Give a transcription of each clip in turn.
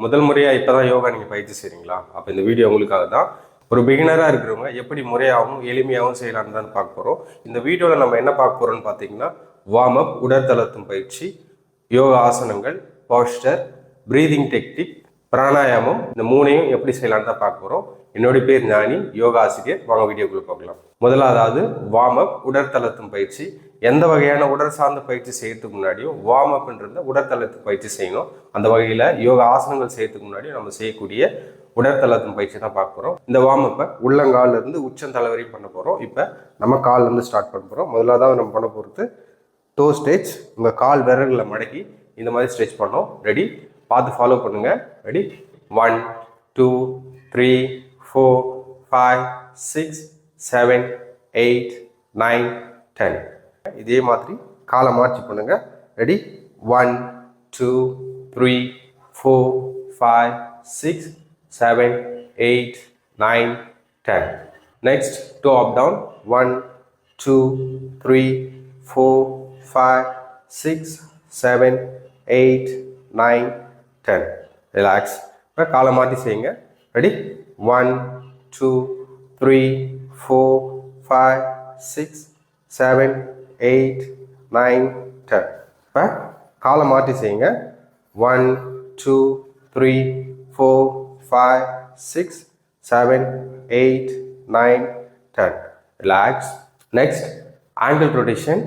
முதல் முறையாக இப்போ தான் யோகா நீங்கள் பயிற்சி செய்கிறீங்களா அப்போ இந்த வீடியோ உங்களுக்காக தான். ஒரு பிகினராக இருக்கிறவங்க எப்படி முறையாகவும் எளிமையாகவும் செய்யலாம்னு தான் பார்க்க போகிறோம் இந்த வீடியோவில் நம்ம என்ன பார்க்க போகிறோம்னு பார்த்தீங்கன்னா வார்ம் அப் உடற்தளத்தும் பயிற்சி யோகா ஆசனங்கள் பாஸ்டர் ப்ரீதிங் டெக்னிக் பிராணாயாமம் இந்த மூணையும் எப்படி செய்யலாம்னு தான் பார்க்க போகிறோம் என்னுடைய பேர் ஞானி யோகா ஆசிரியர். வாங்க வீடியோக்குள்ளே பார்க்கலாம் முதலாவது வார்ம் அப் உடற்தளத்தும் பயிற்சி. எந்த வகையான உடல் சார்ந்த பயிற்சி செய்யறதுக்கு முன்னாடியும் வார்ம் அப்ன்றத உடற்தளத்துக்கு பயிற்சி செய்யணும். அந்த வகையில் யோகா ஆசனங்கள் செய்யறதுக்கு முன்னாடியும் நம்ம செய்யக்கூடிய உடற்தளத்தின் பயிற்சி தான் பார்க்க போகிறோம் இந்த வார்ம் அப்பை உள்ளங்கால்ல இருந்து உச்சந்தலை வரையும் பண்ண போகிறோம் இப்போ நம்ம கால்லேருந்து ஸ்டார்ட் பண்ண போகிறோம் முதலாவது நம்ம பண்ண போகிறது டோ ஸ்டேஜ் உங்கள் கால் விரல்களை மடக்கி இந்த மாதிரி ஸ்ட்ரெச் பண்ணோம். ரெடி பார்த்து ஃபாலோ பண்ணுங்கள் ready one two three four five six seven eight nine ten இதே மாதிரி காலை மாற்றி பண்ணுங்க. Ready one two three four five six seven eight nine ten next toe up down one two three four five six seven eight nine ten relax இப்போ காலை மாற்றி செய்யுங்க. Ready one two three four five six seven eight nine ten இப்போ காலை மாற்றி செய்யுங்க. One two three four five six seven eight nine ten relax next ankle rotation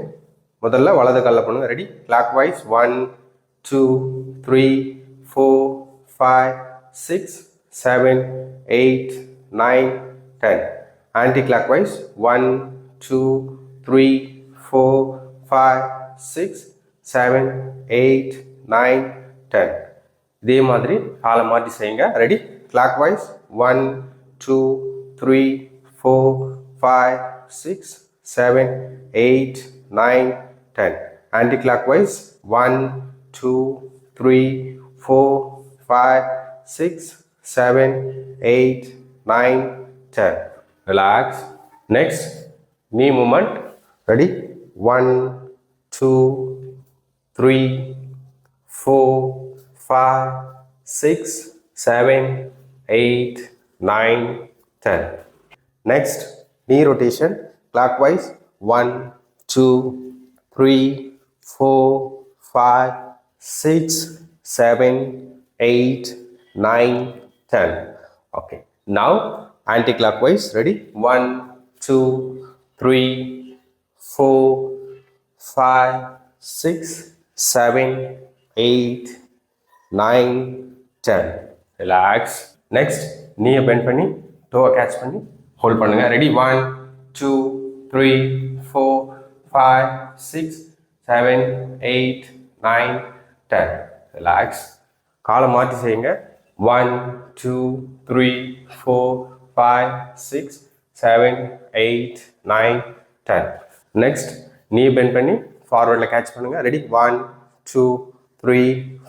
முதல்ல வலது காலில் பண்ணுங்க ready clockwise one two three four five six seven eight nine ten anticlockwise one two three four five six seven eight nine ten இதே மாதிரி காலை மாற்றி செய்யுங்க. Ready clockwise one two three four five six seven eight nine ten anticlockwise one two three four five six seven eight nine ten relax next knee movement. Ready? One two three four five six seven eight nine ten. Next knee rotation clockwise. One two three four five six seven eight nine ten. Okay. Now anti-clockwise. Ready? One two three four five six seven eight nine ten relax next knee bend பண்ணி toe catch பண்ணி hold பண்ணுங்க ready one two three four five six seven eight nine ten relax காலை மாற்றி செய்யுங்க one two three four five six seven eight nine ten next knee bend பண்ணி ஃபார்வர்டில் catch பண்ணுங்க. Ready one two three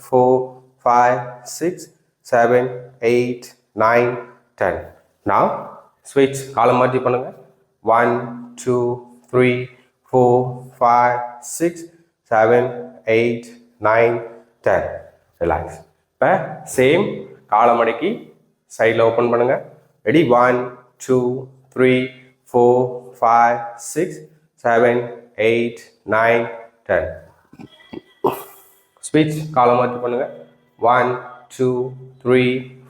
four five six seven eight nine ten நான் ஸ்விட்ச் காலம் மாற்றி பண்ணுங்க. One two three four five six seven eight nine ten relax இப்போ same காலம் அடக்கி சைடில் ஓப்பன் பண்ணுங்க. Ready one two three four five six seven eight nine ten speech காலை மாற்றி பண்ணுங்க. One two three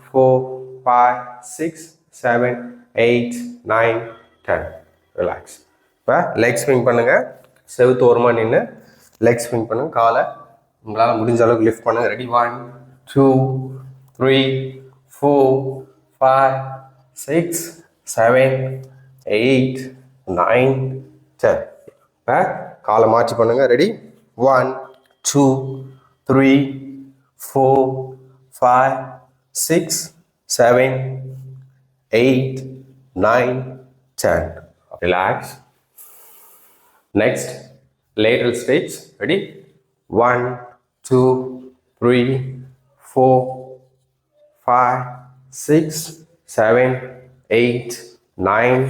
four five six seven eight nine ten relax இப்போ leg swing பண்ணுங்கள் செவுத்து ஓரமாக நின்று லெக் ஸ்விங் பண்ணுங்கள் காலை உங்களால் முடிஞ்ச அளவுக்கு லிஃப்ட் பண்ணுங்க. Ready one two three four five six seven eight nine சரி இப்போ காலை மாற்றி பண்ணுங்கள் ready one two three four five six seven eight nine ten relax next lateral stage ready one two three four five six seven eight nine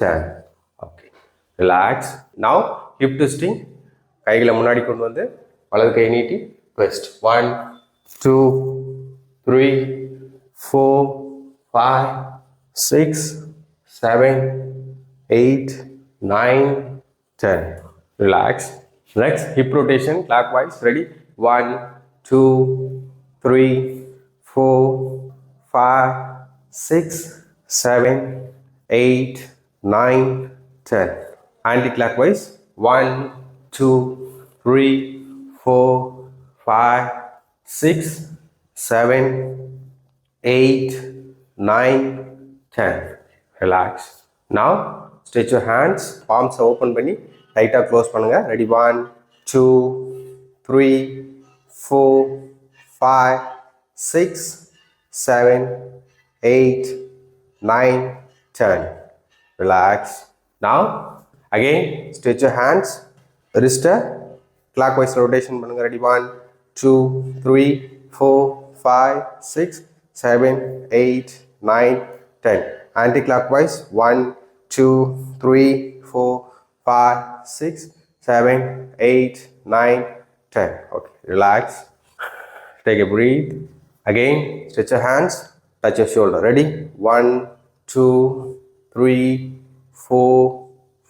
ten relax now hip twisting கைகளை முன்னாடி கொண்டு வந்து வலது கை நீட்டி twist one two three four five six seven eight nine ten relax next hip rotation clockwise ready one two three four five six seven eight nine ten anti-clockwise. One, two, three, four, five, six, seven, eight, nine, ten. Relax. Now stretch your hands. Palms are open. Bunny. Tight up. Close. Pannunga. Ready. One, two, three, four, five, six, seven, eight, nine, ten. Relax. Now again stretch your hands wrist clockwise rotation பண்ணுங்க ready one two three four five six seven eight nine ten anti clockwise one two three four five six seven eight nine ten okay relax Take a breathe. Again, stretch your hands, touch your shoulder. Ready? One, two, three, four,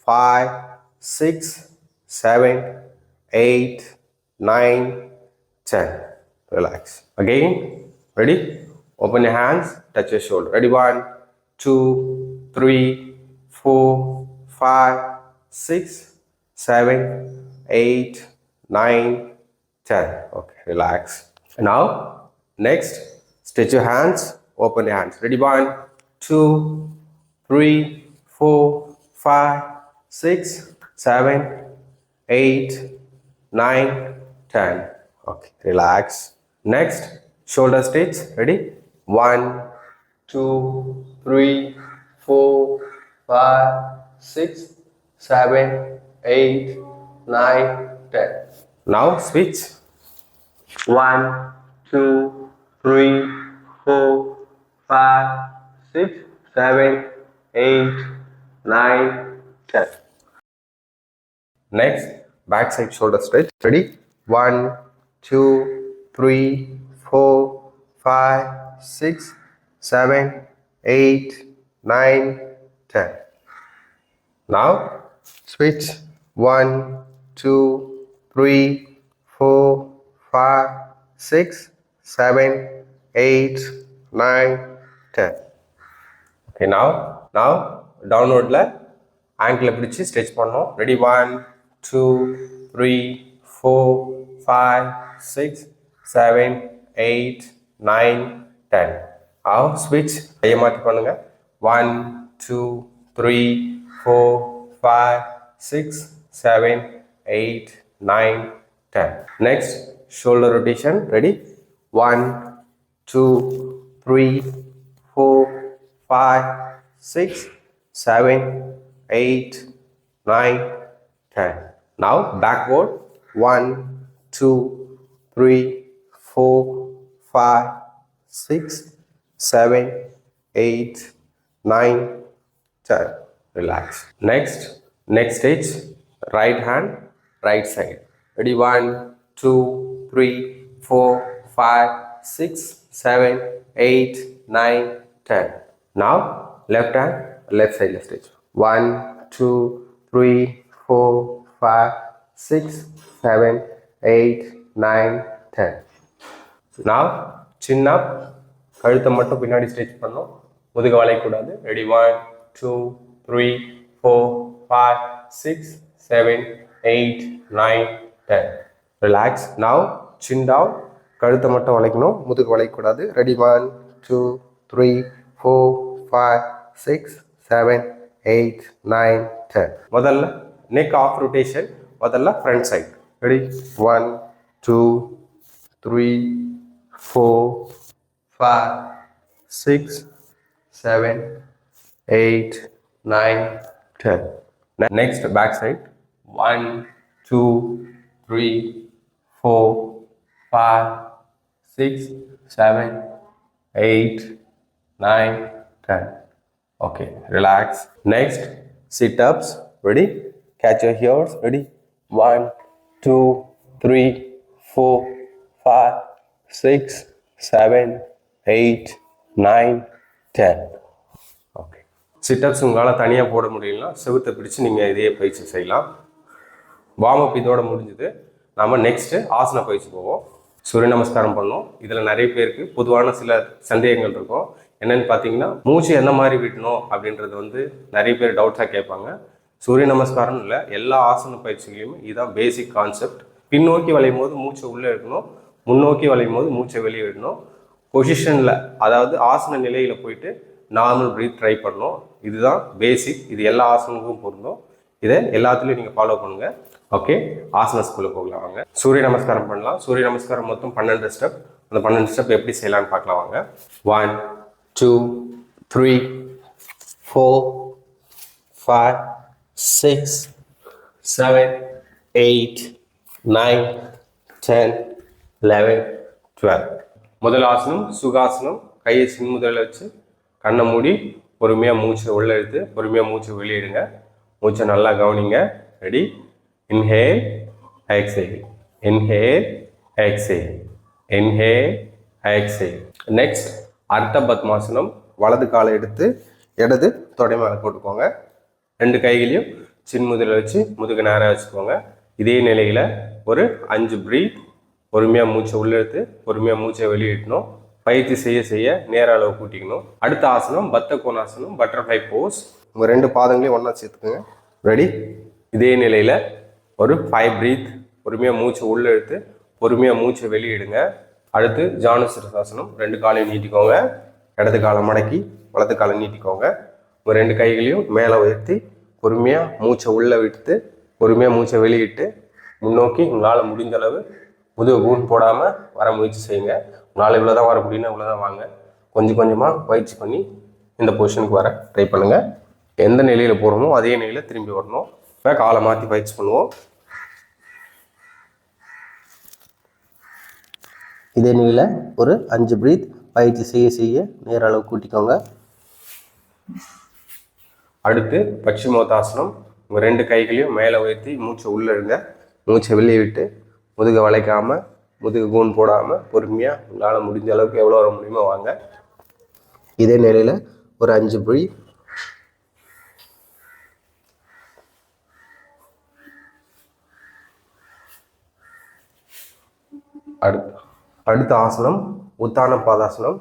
five, six, seven, eight, nine, ten. Relax. Again, ready? Open your hands, touch your shoulder. Ready? One, two, three, four, five, six, seven, eight, nine, ten. Okay, relax. Now, next, stretch your hands, open your hands. Ready? One, two, three, four, five, Six, seven, eight, nine, ten. Okay, relax. Next, shoulder stitch. Ready? One, two, three, four, five, six, seven, eight, nine, ten. Now switch. One, two, three, four, five, six, seven, eight, nine. 10. Next, backside shoulder stretch. Ready? One, two, three, four, five, six, seven, eight, nine, ten. Now, switch One, two, three, four, five, six, seven, eight, nine, ten. Okay, now, now downward leg ஆங்கிளை பிடிச்சி stretch பண்ணோம் ready one two three four five six seven eight nine ten ஆவ் ஸ்விட்ச் கையை மாற்றி பண்ணுங்க. One two three four five six seven eight nine ten next shoulder rotation ready one two three four five six seven eight, nine, ten. Now backward. One, two, three, four, five, six, seven, eight, nine, ten. Relax. Next, next stage. Right hand, right side. Ready? One, two, three, four, five, six, seven, eight, nine, ten. Now left hand, left side left stretch. One, two, three, four, five, six, seven, eight, nine, ten. Now chin up, கழுத்தை மட்டும் பின்னாடி stretch பண்ணோம் முதுக வளையக்கூடாது. Ready one two three four five six seven eight nine ten relax now chin down கழுத்தை மட்டும் வளைக்கணும். முதுகு வளைக்கக்கூடாது ready one two three four five six seven eight nine ten முதல்ல நெக் ஆஃப் ரொட்டேஷன் முதல்ல front side ready one two three four five six seven eight nine ten next back side one two three four five six seven eight nine, ten. Okay, relax. Next, sit ups. Ready? Catch your heels. Ready? One, two, three, four, five, six, seven, eight nine ten okay situps உங்களால் தனியாக போட முடியலனா செவுத்தை பிடிச்சு நீங்கள் இதே பயிற்சி செய்யலாம் warm up இதோட முடிஞ்சுது நாம நெக்ஸ்ட்டு ஆசன பயிற்சி போவோம் சூரிய நமஸ்காரம் பண்ணோம் இதில் நிறைய பேருக்கு பொதுவான சில சந்தேகங்கள் இருக்கும் என்னன்னு பார்த்தீங்கன்னா மூச்சு எந்த மாதிரி விடணும் அப்படின்றது வந்து நிறைய பேர் டவுட்ஸாக கேட்பாங்க. சூரிய நமஸ்காரம் இல்லை எல்லா ஆசன பயிற்சிகளையுமே இதுதான் பேசிக் கான்செப்ட் பின்னோக்கி வளையும் போது மூச்சை உள்ளே எடுக்கணும். முன்னோக்கி வளையும் போது மூச்சை வெளியே விடணும். பொசிஷனில் அதாவது ஆசன நிலையில் போயிட்டு நார்மல் ப்ரீத் ட்ரை பண்ணணும். இதுதான் பேசிக் இது எல்லா ஆசனங்களுக்கும் பொருந்தும். இதை எல்லாத்துலேயும் நீங்கள் ஃபாலோ பண்ணுங்கள் ஓகே ஆசன ஸ்கூலில் போகலாம் வாங்க. சூரிய நமஸ்காரம் பண்ணலாம். சூரிய நமஸ்காரம் மொத்தம் பன்னெண்டு ஸ்டெப் அந்த பன்னெண்டு ஸ்டெப் எப்படி செய்யலாம்னு பார்க்கலாம் வாங்க. One two three four five six seven eight nine ten eleven twelve முதல் ஆசனம் சுகாசனம். கையை சின் முதல்ல வச்சு கண்ணை மூடி பொறுமையாக மூச்சை உள்ள எடுத்து பொறுமையாக மூச்சை வெளியிடுங்க. மூச்சை நல்லா கவனிங்க. Ready inhale exhale inhale exhale inhale exhale next அர்த்த பத்மாசனம் வலது காலை எடுத்து இடது தொடை மேலே போட்டுக்கோங்க. ரெண்டு கைகளையும் சின்முதலில் வச்சு முதுகு நேராக வச்சுக்கோங்க. இதே நிலையில் ஒரு அஞ்சு ப்ரீத் பொறுமையாக மூச்சை உள்ளெடுத்து பொறுமையாக மூச்சை வெளியிடணும் பயிற்சி செய்ய செய்ய நேர அளவு கூட்டிக்கணும். அடுத்த ஆசனம் பத்த கோணாசனம் பட்டர்ஃப்ளை போஸ் உங்கள் ரெண்டு பாதங்களையும் ஒன்றா சேர்த்துக்குங்க. ரெடி இதே நிலையில் ஒரு ஃபைவ் ப்ரீத் பொறுமையாக மூச்சை உள்ளெடுத்து பொறுமையாக மூச்சை வெளியிடுங்க அடுத்து ஜானுசிரசாசனம். ரெண்டு காலையும் நீட்டிக்கோங்க. இடது காலை மடக்கி வலது காலை நீட்டிக்கோங்க. உங்கள் ரெண்டு கைகளையும் மேலே உயர்த்தி பொறுமையாக மூச்சை உள்ளே விட்டு பொறுமையாக மூச்சை வெளியிட்டு முன்னோக்கி உங்களால் முடிந்த அளவு முதுகு கூன் போடாமல் வர முயற்சி செய்யுங்க. உங்களால் இவ்வளோ தான் வர முடியும்னா இவ்வளோ தான் வாங்க. கொஞ்சம் கொஞ்சமாக பயிற்சி பண்ணி இந்த பொசிஷனுக்கு வர ட்ரை பண்ணுங்கள் எந்த நிலையில் போகிறோமோ அதே நிலையில் திரும்பி வரணும். காலை மாற்றி பயிற்சி பண்ணுவோம். இதே நிலையில் ஒரு அஞ்சு பிரீத் பயிற்சி செய்ய செய்ய நேர அளவு கூட்டிக்கோங்க. அடுத்து பச்சிமோதாசனம் உங்கள் ரெண்டு கைகளையும் மேலே உயர்த்தி மூச்சை உள்ளே இருங்க. மூச்சை வெளியே விட்டு முதுகை வளைக்காமல் முதுகு கூன் போடாமல் பொறுமையாக உங்களால் முடிஞ்ச அளவுக்கு எவ்வளோ வர முடியுமோ வாங்க. இதே நிலையில் ஒரு அஞ்சு புழி அடுத்து அடுத்த ஆசனம் உத்தான பாதாசனம்.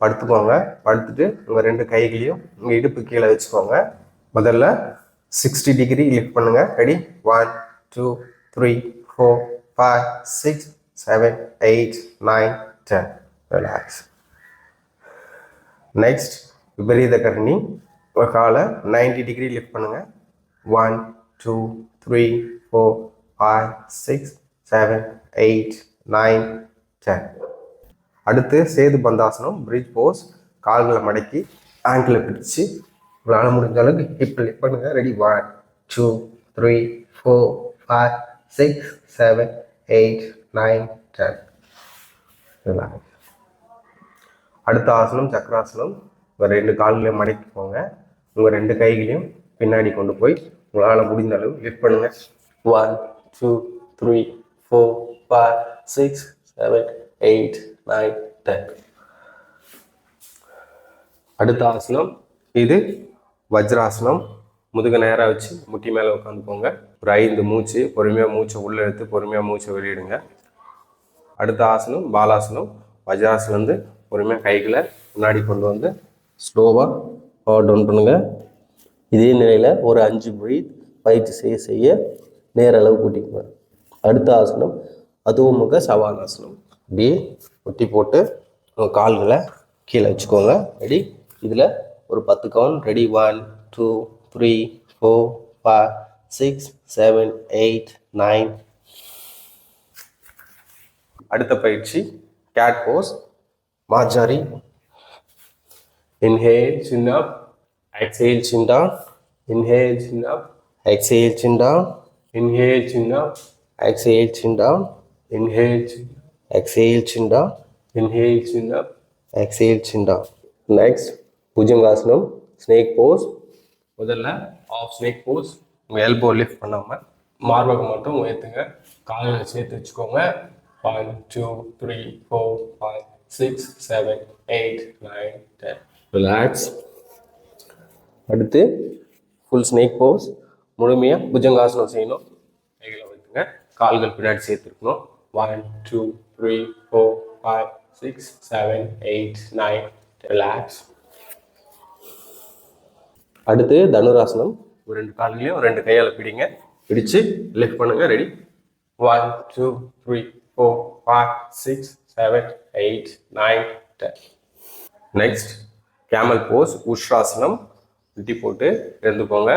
படுத்துக்கோங்க. படுத்துட்டு உங்கள் ரெண்டு கைகளையும் உங்கள் இடுப்பு கீழே வச்சுக்கோங்க. முதல்ல சிக்ஸ்டி டிகிரி லிஃப்ட் பண்ணுங்க. Ready one two three four five six seven eight nine ten relax next விபரீத கரணி. உங்கள் காலை 90 டிகிரி லிஃப்ட் பண்ணுங்க. One two three four five six seven eight nine சரி அடுத்து சேது பந்தாசனம் பிரிட்ஜ் போஸ் கால்களை மடக்கி ஆங்கிளை பிடிச்சு உங்களால் முடிஞ்ச அளவுக்கு ஹிப் லிப் பண்ணுங்க. Ready one two three four five six seven eight nine ten relax அடுத்த ஆசனம் சக்கராசனம். உங்கள் ரெண்டு கால்களையும் போங்க. உங்கள் ரெண்டு கைகளையும் பின்னாடி கொண்டு போய் உங்களால் முடிந்த அளவு லிஃப்ட் பண்ணுங்க. One two three four five six seven eight nine ten அடுத்த ஆசனம் இது வஜ்ராசனம். முதுகு நேராக வச்சு முட்டி மேலே உட்காந்துக்கோங்க ஒரு ஐந்து மூச்சு பொறுமையாக மூச்சை உள்ளே எடுத்து பொறுமையாக மூச்சை வெளியிடுங்க. அடுத்த ஆசனம் பாலாசனம். வஜ்ராசனம் வந்து பொறுமையாக கைகளை முன்னாடி கொண்டு வந்து ஸ்லோவாக பவர் டவுன் பண்ணுங்கள் இதே நிலையில் ஒரு அஞ்சு பிரீத் பயிற்சி செய்ய செய்ய நேர அளவு கூட்டிக்கோங்க. அடுத்த ஆசனம் அதுவும் முக சவானாசனம். அப்படியே ஒட்டி போட்டு உங்கள் கால்களை கீழே வச்சுக்கோங்க. ரெடி இதில் ஒரு பத்து count ready one two three four five six seven eight nine அடுத்த பயிற்சி. Cat pose Marjari inhale chin up exhale chin down inhale chin up exhale chin down. Inhale chin up exhale chin down. Chin exhale chin down. Down next புஜங்காசனம் snake pose. முதல்ல half snake pose உங்கள் elbow lift பண்ணாமல் மார்பகம் மட்டும் உயர்த்துங்க. கால்களை சேர்த்து வச்சுக்கோங்க. One two three four five six seven eight nine ten relax அடுத்து ஃபுல் ஸ்னேக் போஸ் முழுமையாக புஜங்காசனம் செய்யணும். கைகளை வைத்துங்க. கால்கள் பின்னாடி சேர்த்துருக்கணும் one two three four five six seven eight nine relax அடுத்து தனுராசனம். ஒரு ரெண்டு கால்களையும் ரெண்டு கையால் பிடிங்க. பிடிச்சு லிஃப்ட் பண்ணுங்க ready one two three four five six seven eight nine ten next camel pose உஷ்ராசனம் முட்டி போட்டு இருந்துக்கோங்க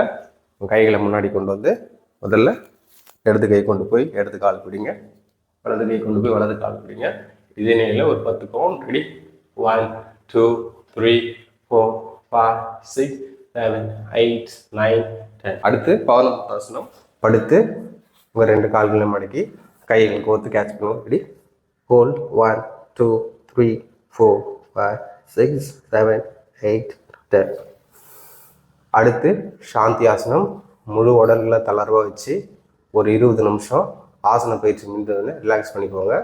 உங்க கைகளை முன்னாடி கொண்டு வந்து முதல்ல இடது கை கொண்டு போய் இடது கால் பிடிங்க. வலது கை கொண்டு போய் வலது கால் விடுங்க இதே நிலையில் ஒரு பத்து count ready one two three four five six seven eight nine ten அடுத்து பவனமுத்தாசனம் படுத்து உங்கள் ரெண்டு கால்களையும் மடக்கி கைகளை கோர்த்து கேட்ச் பண்ணுவோம். Ready hold one two three four five six seven eight ten அடுத்து சாந்தி ஆசனம். முழு உடல்களை தளர்வாக வச்சு ஒரு இருபது நிமிஷம் ஆசன பயிற்சி முடிந்ததுன்னு ரிலாக்ஸ் பண்ணிக்கோங்க.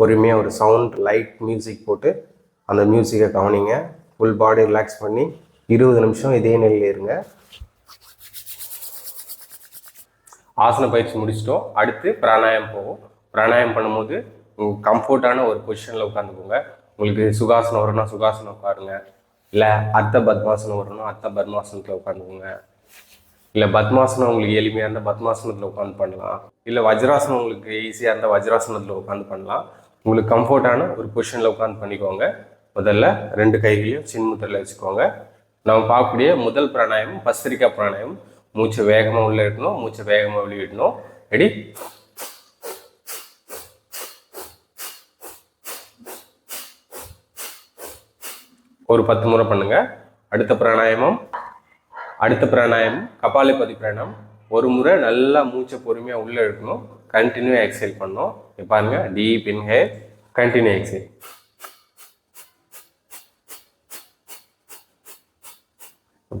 பொறுமையாக ஒரு சவுண்ட் லைட் மியூசிக் போட்டு அந்த மியூசிக்கை கவனிங்க. ஃபுல் பாடி ரிலாக்ஸ் பண்ணி இருபது நிமிஷம் இதே நிலையில் இருங்க. ஆசன பயிற்சி முடிச்சிட்டோம். அடுத்து பிராணாயம் போகும் பிராணாயம் பண்ணும்போது கம்ஃபர்டான ஒரு பொசிஷனில் உட்காந்துக்கோங்க. உங்களுக்கு சுகாசனம் வரணும்னா சுகாசனம் உட்காருங்க. இல்லை அர்த்த பத்மாசனம் வரணும் அர்த்த பத்மாசனத்தில் உட்காந்துக்கோங்க. இல்லை பத்மாசனம் உங்களுக்கு எளிமையாக இருந்தால் பத்மாசனத்தில் உட்காந்து பண்ணலாம். இல்லை வஜ்ராசனம் உங்களுக்கு ஈஸியாக இருந்தால் வஜ்ராசனத்தில் உட்காந்து பண்ணலாம். உங்களுக்கு கம்ஃபர்டான ஒரு பொசிஷனில் உட்காந்து பண்ணிக்கோங்க. முதல்ல ரெண்டு கைகளையும் சின்முத்திரையில் வச்சுக்கோங்க. நம்ம பார்க்கக்கூடிய முதல் பிராணாயம் பஸ்திரிக்கா பிராணாயம். மூச்சை வேகமாக உள்ளே இருக்கணும் மூச்சை வேகமாக வெளியிடணும். ரெடி ஒரு பத்து முறை பண்ணுங்க. அடுத்த பிராணாயாமம் அடுத்த பிராணாயம் கபாலிபதி பிராணம் ஒரு முறை நல்லா மூச்சை பொறுமையாக உள்ளே எடுக்கணும் கண்டினியூ எக்ஸைல் பண்ணணும். பாருங்க. டீப் இன்ஹேல் கண்டினியூ எக்ஸைல்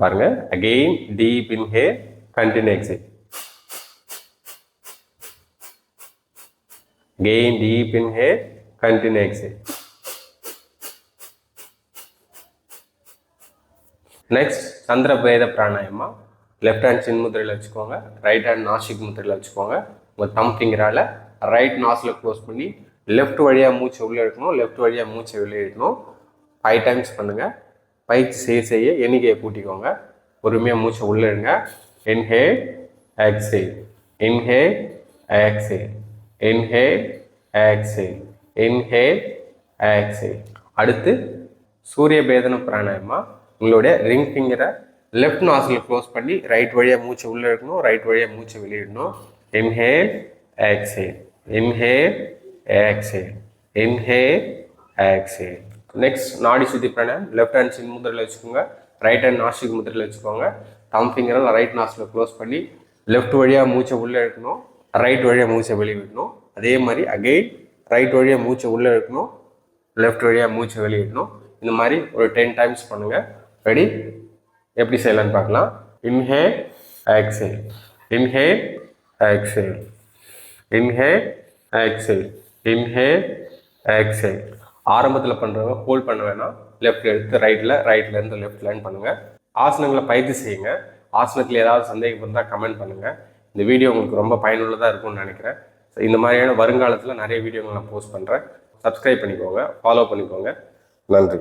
பாருங்க. Again deep inhale continue exhale again deep inhale continue exhale. Next சந்திர பேத பிராணாயமா? லெஃப்ட் ஹேண்ட் சின் முத்திரையில் வச்சுக்கோங்க. ரைட் ஹேண்ட் நாசிக் முத்திரையில் வச்சுக்கோங்க. உங்கள் தம் ஃபிங்கரால் ரைட் நாசில் க்ளோஸ் பண்ணி லெஃப்ட் வழியாக மூச்சை உள்ளே எடுக்கணும் லெஃப்ட் வழியாக மூச்சை வெளியே எடுக்கணும் ஃபைவ் டைம்ஸ் பண்ணுங்கள் பயிற்சி செய்ய செய்ய எண்ணிக்கையை கூட்டிக்கோங்க. பொறுமையாக மூச்சை உள்ளே எடுங்க inhale exhale inhale exhale inhale exhale inhale exhale அடுத்து சூரிய பேதன பிராணாயமா? உங்களுடைய ரிங் ஃபிங்கரை லெஃப்ட் நாசில் க்ளோஸ் பண்ணி ரைட் வழியாக மூச்சை உள்ளே இருக்கணும் ரைட் வழியாக மூச்சை வெளியிடணும். Inhale exhale inhale exhale inhale exhale next நாடி சுத்தி பிரணம். லெஃப்ட் ஹேண்ட் சின் முதிரில் வச்சுக்கோங்க. ரைட் ஹேண்ட் நாஸ்டிக் முதிரில் வச்சுக்கோங்க. தம் ஃபிங்கரில் ரைட் நாசில் க்ளோஸ் பண்ணி லெஃப்ட் வழியாக மூச்சை உள்ளே எடுக்கணும் ரைட் வழியாக மூச்சை வெளியிடணும். அதே மாதிரி அகெயின் ரைட் வழியாக மூச்சை உள்ளே எடுக்கணும் லெஃப்ட் வழியாக மூச்சை வெளியிடணும். இந்த மாதிரி ஒரு டென் டைம்ஸ் பண்ணுங்கள் ரெடி எப்படி செய்யலாம்னு பார்க்கலாம். Inhale exhale inhale exhale inhale exhale inhale exhale ஆரம்பத்தில் பண்ணுறவங்க ஹோல்ட் பண்ண வேணாம். லெஃப்ட் எடுத்து ரைட்டில் ரைட்லேருந்து லெஃப்ட் லைன் பண்ணுங்கள் ஆசனங்களை பயிற்சி செய்யுங்க. ஆசனத்தில் ஏதாவது சந்தேகம் இருந்தால் கமெண்ட் பண்ணுங்கள் இந்த வீடியோ உங்களுக்கு ரொம்ப பயனுள்ளதாக இருக்கும்னு நினைக்கிறேன். இந்த மாதிரியான வருங்காலத்தில் நிறைய வீடியோங்கள் நான் போஸ்ட் பண்ணுறேன் சப்ஸ்கிரைப் பண்ணிக்கோங்க. ஃபாலோ பண்ணிக்கோங்க. நன்றி.